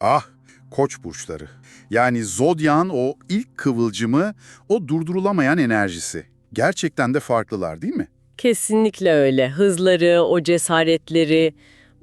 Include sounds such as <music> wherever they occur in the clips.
Ah, koç burçları. Yani zodyan o ilk kıvılcımı, o durdurulamayan enerjisi. Gerçekten de farklılar değil mi? Kesinlikle öyle. Hızları, o cesaretleri,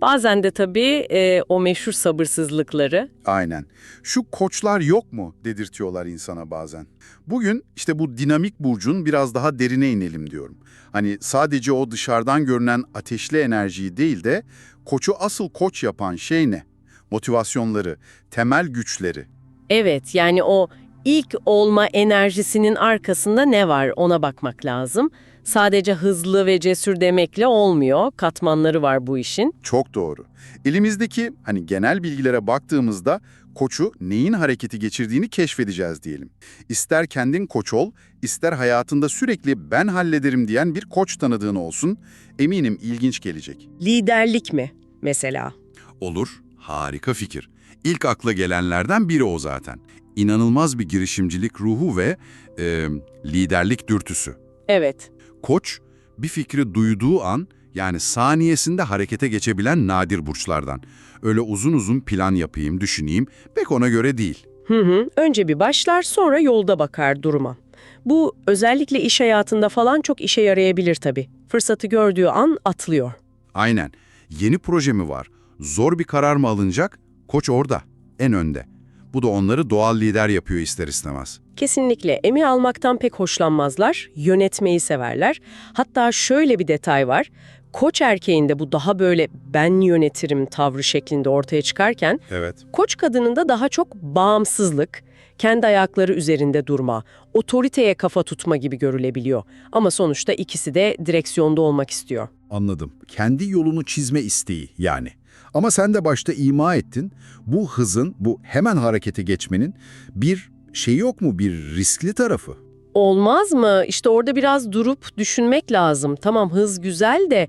bazen de tabii e, o meşhur sabırsızlıkları. Aynen. Şu koçlar yok mu dedirtiyorlar insana bazen. Bugün işte bu dinamik burcun biraz daha derine inelim diyorum. Hani sadece o dışarıdan görünen ateşli enerjiyi değil de koçu asıl koç yapan şey ne? Motivasyonları, temel güçleri. Evet, yani o ilk olma enerjisinin arkasında ne var ona bakmak lazım. Sadece hızlı ve cesur demekle olmuyor. Katmanları var bu işin. Çok doğru. Elimizdeki hani genel bilgilere baktığımızda koçu neyin hareketi geçirdiğini keşfedeceğiz diyelim. İster kendin koç ol, ister hayatında sürekli ben hallederim diyen bir koç tanıdığın olsun, eminim ilginç gelecek. Liderlik mi mesela? Olur, harika fikir. İlk akla gelenlerden biri o zaten. İnanılmaz bir girişimcilik ruhu ve e, liderlik dürtüsü. Evet. Koç, bir fikri duyduğu an, yani saniyesinde harekete geçebilen nadir burçlardan. Öyle uzun uzun plan yapayım, düşüneyim, pek ona göre değil. Hı hı. Önce bir başlar sonra yolda bakar duruma. Bu özellikle iş hayatında falan çok işe yarayabilir tabii. Fırsatı gördüğü an atlıyor. Aynen. Yeni proje mi var? Zor bir karar mı alınacak? Koç orada, en önde. Bu da onları doğal lider yapıyor ister istemez. Kesinlikle emir almaktan pek hoşlanmazlar, yönetmeyi severler. Hatta şöyle bir detay var. Koç erkeğinde bu daha böyle ben yönetirim tavrı şeklinde ortaya çıkarken, Evet. koç kadınında daha çok bağımsızlık, kendi ayakları üzerinde durma, otoriteye kafa tutma gibi görülebiliyor. Ama sonuçta ikisi de direksiyonda olmak istiyor. Anladım. Kendi yolunu çizme isteği yani. Ama sen de başta ima ettin. Bu hızın, bu hemen harekete geçmenin bir şey yok mu? Bir riskli tarafı. Olmaz mı? İşte orada biraz durup düşünmek lazım. Tamam hız güzel de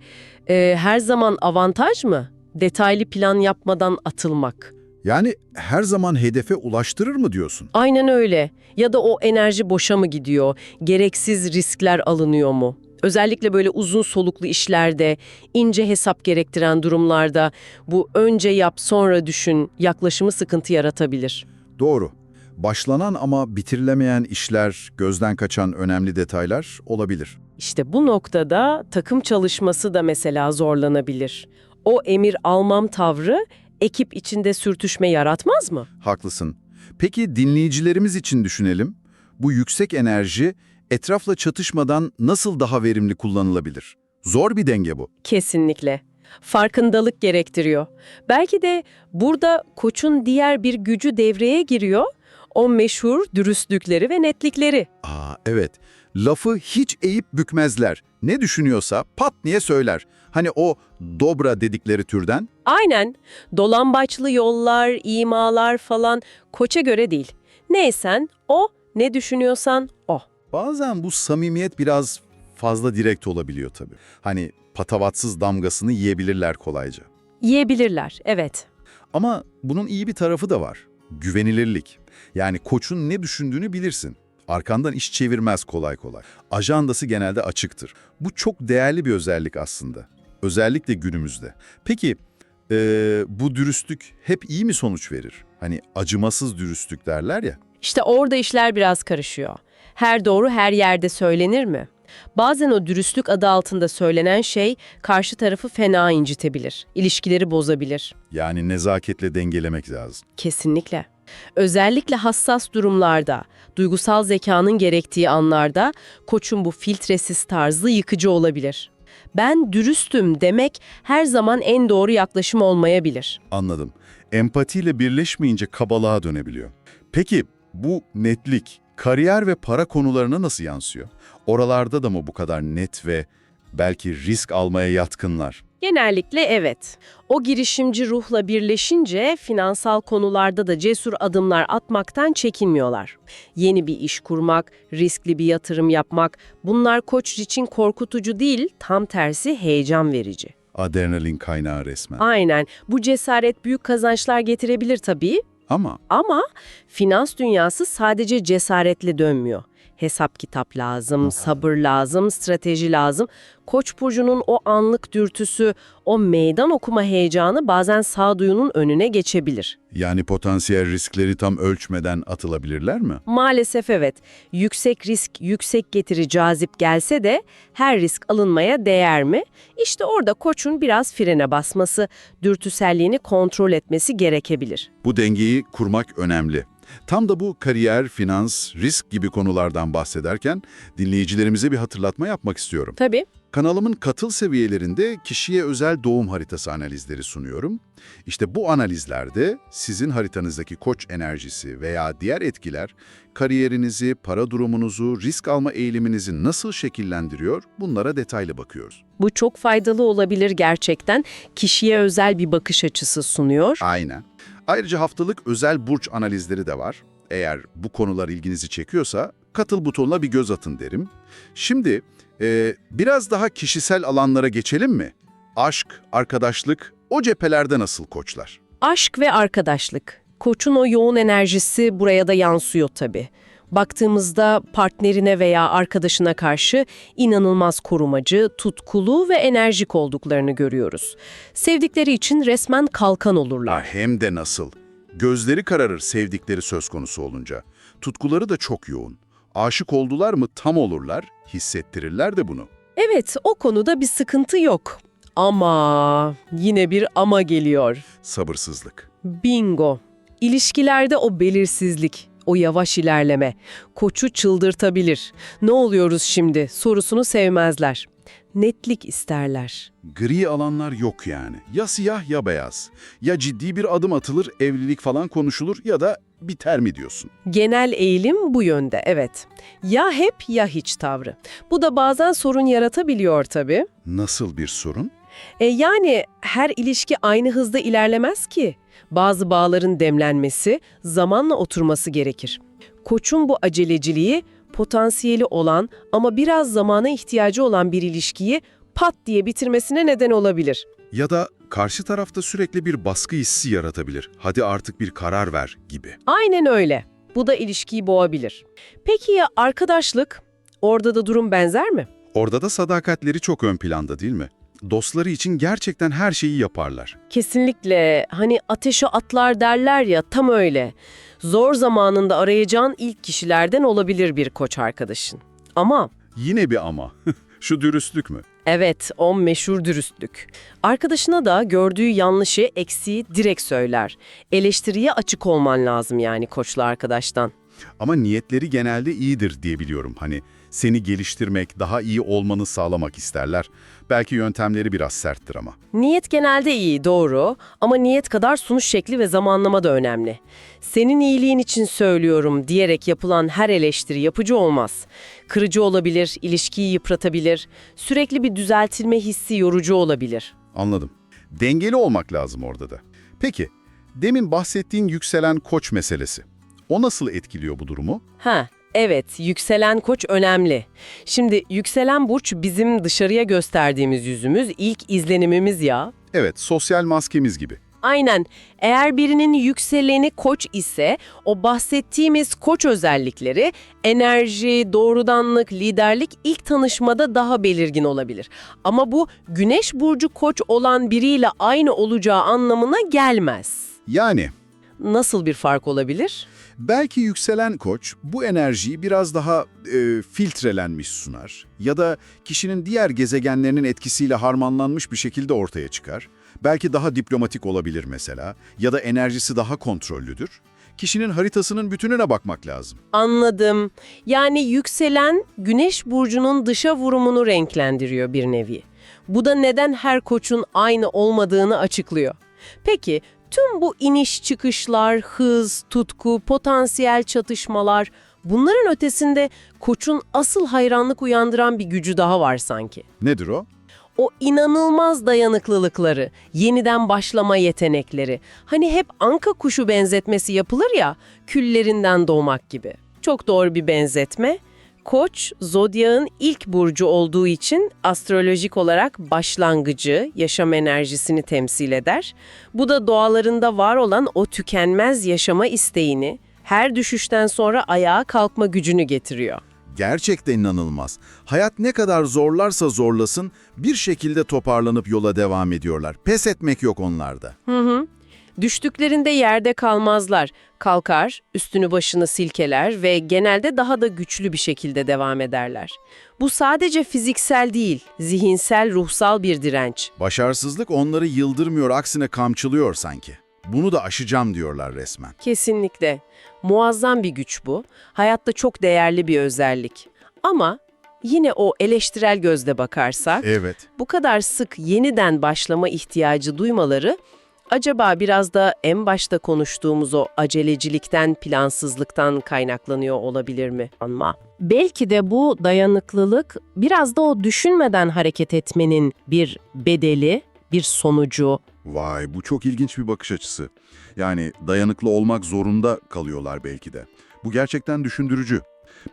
e, her zaman avantaj mı? Detaylı plan yapmadan atılmak. Yani her zaman hedefe ulaştırır mı diyorsun? Aynen öyle. Ya da o enerji boşa mı gidiyor? Gereksiz riskler alınıyor mu? Özellikle böyle uzun soluklu işlerde, ince hesap gerektiren durumlarda bu önce yap sonra düşün yaklaşımı sıkıntı yaratabilir. Doğru. Başlanan ama bitirilemeyen işler, gözden kaçan önemli detaylar olabilir. İşte bu noktada takım çalışması da mesela zorlanabilir. O emir almam tavrı ekip içinde sürtüşme yaratmaz mı? Haklısın. Peki dinleyicilerimiz için düşünelim. Bu yüksek enerji etrafla çatışmadan nasıl daha verimli kullanılabilir? Zor bir denge bu. Kesinlikle. Farkındalık gerektiriyor. Belki de burada koçun diğer bir gücü devreye giriyor. O meşhur dürüstlükleri ve netlikleri. Aa evet. Lafı hiç eğip bükmezler. Ne düşünüyorsa pat niye söyler. Hani o dobra dedikleri türden. Aynen. Dolambaçlı yollar, imalar falan koça göre değil. Neysen o, ne düşünüyorsan o. Bazen bu samimiyet biraz fazla direkt olabiliyor tabii. Hani patavatsız damgasını yiyebilirler kolayca. Yiyebilirler, evet. Ama bunun iyi bir tarafı da var. Güvenilirlik. Yani koçun ne düşündüğünü bilirsin. Arkandan iş çevirmez kolay kolay. Ajandası genelde açıktır. Bu çok değerli bir özellik aslında. Özellikle günümüzde. Peki eee, bu dürüstlük hep iyi mi sonuç verir? Hani acımasız dürüstlük derler ya. İşte orada işler biraz karışıyor. Her doğru her yerde söylenir mi? Bazen o dürüstlük adı altında söylenen şey karşı tarafı fena incitebilir, ilişkileri bozabilir. Yani nezaketle dengelemek lazım. Kesinlikle. Özellikle hassas durumlarda, duygusal zekanın gerektiği anlarda koçun bu filtresiz tarzı yıkıcı olabilir. Ben dürüstüm demek her zaman en doğru yaklaşım olmayabilir. Anladım. Empatiyle birleşmeyince kabalığa dönebiliyor. Peki bu netlik kariyer ve para konularına nasıl yansıyor? Oralarda da mı bu kadar net ve belki risk almaya yatkınlar? Genellikle evet. O girişimci ruhla birleşince finansal konularda da cesur adımlar atmaktan çekinmiyorlar. Yeni bir iş kurmak, riskli bir yatırım yapmak bunlar koç için korkutucu değil, tam tersi heyecan verici. Adrenalin kaynağı resmen. Aynen. Bu cesaret büyük kazançlar getirebilir tabii Ama ama finans dünyası sadece cesaretle dönmüyor. Hesap kitap lazım, sabır lazım, strateji lazım. Koç burcunun o anlık dürtüsü, o meydan okuma heyecanı bazen sağduyunun önüne geçebilir. Yani potansiyel riskleri tam ölçmeden atılabilirler mi? Maalesef evet. Yüksek risk, yüksek getiri cazip gelse de her risk alınmaya değer mi? İşte orada koçun biraz frene basması, dürtüselliğini kontrol etmesi gerekebilir. Bu dengeyi kurmak önemli. Tam da bu kariyer, finans, risk gibi konulardan bahsederken dinleyicilerimize bir hatırlatma yapmak istiyorum. Tabii. Kanalımın katıl seviyelerinde kişiye özel doğum haritası analizleri sunuyorum. İşte bu analizlerde sizin haritanızdaki koç enerjisi veya diğer etkiler kariyerinizi, para durumunuzu, risk alma eğiliminizi nasıl şekillendiriyor bunlara detaylı bakıyoruz. Bu çok faydalı olabilir gerçekten. Kişiye özel bir bakış açısı sunuyor. Aynen. Ayrıca haftalık özel burç analizleri de var. Eğer bu konular ilginizi çekiyorsa katıl butonuna bir göz atın derim. Şimdi e, biraz daha kişisel alanlara geçelim mi? Aşk, arkadaşlık, o cephelerde nasıl koçlar? Aşk ve arkadaşlık. Koçun o yoğun enerjisi buraya da yansıyor tabii. Baktığımızda partnerine veya arkadaşına karşı inanılmaz korumacı, tutkulu ve enerjik olduklarını görüyoruz. Sevdikleri için resmen kalkan olurlar. Ah, hem de nasıl. Gözleri kararır sevdikleri söz konusu olunca. Tutkuları da çok yoğun. Aşık oldular mı tam olurlar, hissettirirler de bunu. Evet, o konuda bir sıkıntı yok. Ama yine bir ama geliyor. Sabırsızlık. Bingo. İlişkilerde o belirsizlik, o yavaş ilerleme, koçu çıldırtabilir. Ne oluyoruz şimdi sorusunu sevmezler. Netlik isterler. Gri alanlar yok yani. Ya siyah ya beyaz. Ya ciddi bir adım atılır, evlilik falan konuşulur ya da biter mi diyorsun? Genel eğilim bu yönde, evet. Ya hep ya hiç tavrı. Bu da bazen sorun yaratabiliyor tabii. Nasıl bir sorun? E yani her ilişki aynı hızda ilerlemez ki. Bazı bağların demlenmesi, zamanla oturması gerekir. Koçun bu aceleciliği, potansiyeli olan ama biraz zamana ihtiyacı olan bir ilişkiyi pat diye bitirmesine neden olabilir. Ya da karşı tarafta sürekli bir baskı hissi yaratabilir. Hadi artık bir karar ver gibi. Aynen öyle. Bu da ilişkiyi boğabilir. Peki ya arkadaşlık? Orada da durum benzer mi? Orada da sadakatleri çok ön planda değil mi? Dostları için gerçekten her şeyi yaparlar. Kesinlikle. Hani ateşe atlar derler ya tam öyle. Zor zamanında arayacağın ilk kişilerden olabilir bir koç arkadaşın. Ama Yine bir ama. <laughs> Şu dürüstlük mü? evet o meşhur dürüstlük. Arkadaşına da gördüğü yanlışı, eksiği direkt söyler. Eleştiriye açık olman lazım yani koçlu arkadaştan. Ama niyetleri genelde iyidir diye biliyorum. Hani seni geliştirmek, daha iyi olmanı sağlamak isterler. Belki yöntemleri biraz serttir ama. Niyet genelde iyi, doğru. Ama niyet kadar sunuş şekli ve zamanlama da önemli. Senin iyiliğin için söylüyorum diyerek yapılan her eleştiri yapıcı olmaz. Kırıcı olabilir, ilişkiyi yıpratabilir, sürekli bir düzeltilme hissi yorucu olabilir. Anladım. Dengeli olmak lazım orada da. Peki, demin bahsettiğin yükselen koç meselesi. O nasıl etkiliyor bu durumu? Ha, evet, yükselen koç önemli. Şimdi yükselen burç bizim dışarıya gösterdiğimiz yüzümüz, ilk izlenimimiz ya. Evet, sosyal maskemiz gibi. Aynen. Eğer birinin yükseleni koç ise o bahsettiğimiz koç özellikleri enerji, doğrudanlık, liderlik ilk tanışmada daha belirgin olabilir. Ama bu güneş burcu koç olan biriyle aynı olacağı anlamına gelmez. Yani Nasıl bir fark olabilir? belki yükselen koç bu enerjiyi biraz daha e, filtrelenmiş sunar ya da kişinin diğer gezegenlerinin etkisiyle harmanlanmış bir şekilde ortaya çıkar. Belki daha diplomatik olabilir mesela ya da enerjisi daha kontrollüdür. Kişinin haritasının bütününe bakmak lazım. Anladım. Yani yükselen güneş burcunun dışa vurumunu renklendiriyor bir nevi. Bu da neden her koçun aynı olmadığını açıklıyor. Peki tüm bu iniş çıkışlar, hız, tutku, potansiyel çatışmalar bunların ötesinde koçun asıl hayranlık uyandıran bir gücü daha var sanki. Nedir o? O inanılmaz dayanıklılıkları, yeniden başlama yetenekleri. Hani hep anka kuşu benzetmesi yapılır ya, küllerinden doğmak gibi. Çok doğru bir benzetme. Koç, zodyağın ilk burcu olduğu için astrolojik olarak başlangıcı, yaşam enerjisini temsil eder. Bu da doğalarında var olan o tükenmez yaşama isteğini, her düşüşten sonra ayağa kalkma gücünü getiriyor. Gerçekten inanılmaz. Hayat ne kadar zorlarsa zorlasın bir şekilde toparlanıp yola devam ediyorlar. Pes etmek yok onlarda. Hı hı. Düştüklerinde yerde kalmazlar. Kalkar, üstünü başını silkeler ve genelde daha da güçlü bir şekilde devam ederler. Bu sadece fiziksel değil, zihinsel, ruhsal bir direnç. Başarısızlık onları yıldırmıyor, aksine kamçılıyor sanki. Bunu da aşacağım diyorlar resmen. Kesinlikle. Muazzam bir güç bu. Hayatta çok değerli bir özellik. Ama yine o eleştirel gözle bakarsak, Evet. bu kadar sık yeniden başlama ihtiyacı duymaları acaba biraz da en başta konuştuğumuz o acelecilikten, plansızlıktan kaynaklanıyor olabilir mi? Ama belki de bu dayanıklılık biraz da o düşünmeden hareket etmenin bir bedeli, bir sonucu. Vay bu çok ilginç bir bakış açısı. Yani dayanıklı olmak zorunda kalıyorlar belki de. Bu gerçekten düşündürücü.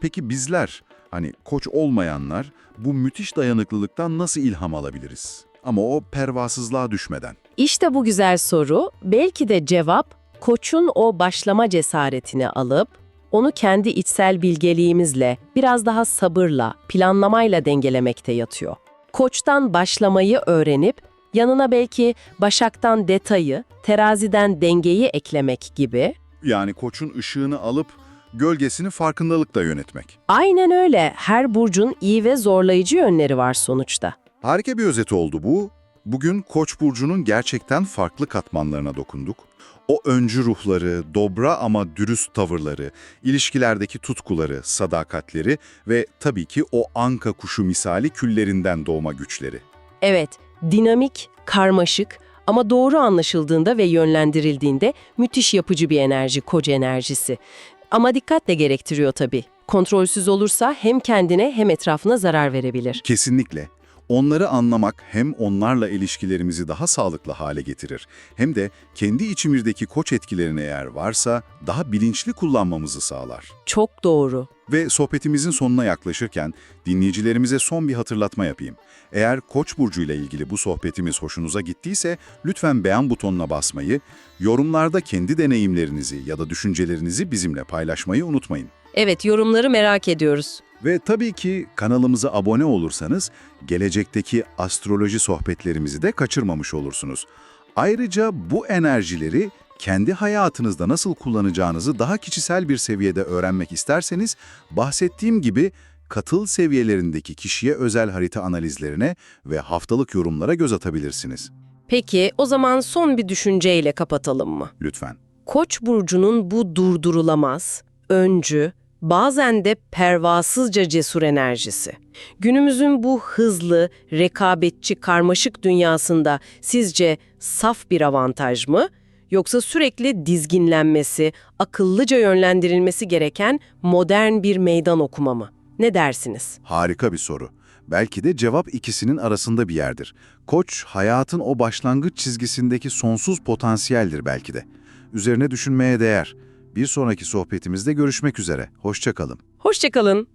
Peki bizler, hani koç olmayanlar bu müthiş dayanıklılıktan nasıl ilham alabiliriz? Ama o pervasızlığa düşmeden. İşte bu güzel soru. Belki de cevap koçun o başlama cesaretini alıp onu kendi içsel bilgeliğimizle, biraz daha sabırla, planlamayla dengelemekte yatıyor. Koçtan başlamayı öğrenip yanına belki başaktan detayı, teraziden dengeyi eklemek gibi. Yani koçun ışığını alıp gölgesini farkındalıkla yönetmek. Aynen öyle. Her burcun iyi ve zorlayıcı yönleri var sonuçta. Harika bir özet oldu bu. Bugün Koç burcunun gerçekten farklı katmanlarına dokunduk. O öncü ruhları, dobra ama dürüst tavırları, ilişkilerdeki tutkuları, sadakatleri ve tabii ki o anka kuşu misali küllerinden doğma güçleri. Evet, dinamik, karmaşık ama doğru anlaşıldığında ve yönlendirildiğinde müthiş yapıcı bir enerji, koca enerjisi. Ama dikkatle gerektiriyor tabii. Kontrolsüz olursa hem kendine hem etrafına zarar verebilir. Kesinlikle. Onları anlamak hem onlarla ilişkilerimizi daha sağlıklı hale getirir hem de kendi içimizdeki koç etkilerini eğer varsa daha bilinçli kullanmamızı sağlar. Çok doğru. Ve sohbetimizin sonuna yaklaşırken dinleyicilerimize son bir hatırlatma yapayım. Eğer Koç burcu ile ilgili bu sohbetimiz hoşunuza gittiyse lütfen beğen butonuna basmayı, yorumlarda kendi deneyimlerinizi ya da düşüncelerinizi bizimle paylaşmayı unutmayın. Evet, yorumları merak ediyoruz. Ve tabii ki kanalımıza abone olursanız gelecekteki astroloji sohbetlerimizi de kaçırmamış olursunuz. Ayrıca bu enerjileri kendi hayatınızda nasıl kullanacağınızı daha kişisel bir seviyede öğrenmek isterseniz bahsettiğim gibi katıl seviyelerindeki kişiye özel harita analizlerine ve haftalık yorumlara göz atabilirsiniz. Peki, o zaman son bir düşünceyle kapatalım mı? Lütfen. Koç burcunun bu durdurulamaz, öncü, bazen de pervasızca cesur enerjisi. Günümüzün bu hızlı, rekabetçi, karmaşık dünyasında sizce saf bir avantaj mı? Yoksa sürekli dizginlenmesi, akıllıca yönlendirilmesi gereken modern bir meydan okuma mı? Ne dersiniz? Harika bir soru. Belki de cevap ikisinin arasında bir yerdir. Koç, hayatın o başlangıç çizgisindeki sonsuz potansiyeldir belki de. Üzerine düşünmeye değer. Bir sonraki sohbetimizde görüşmek üzere. Hoşçakalın. Hoşçakalın.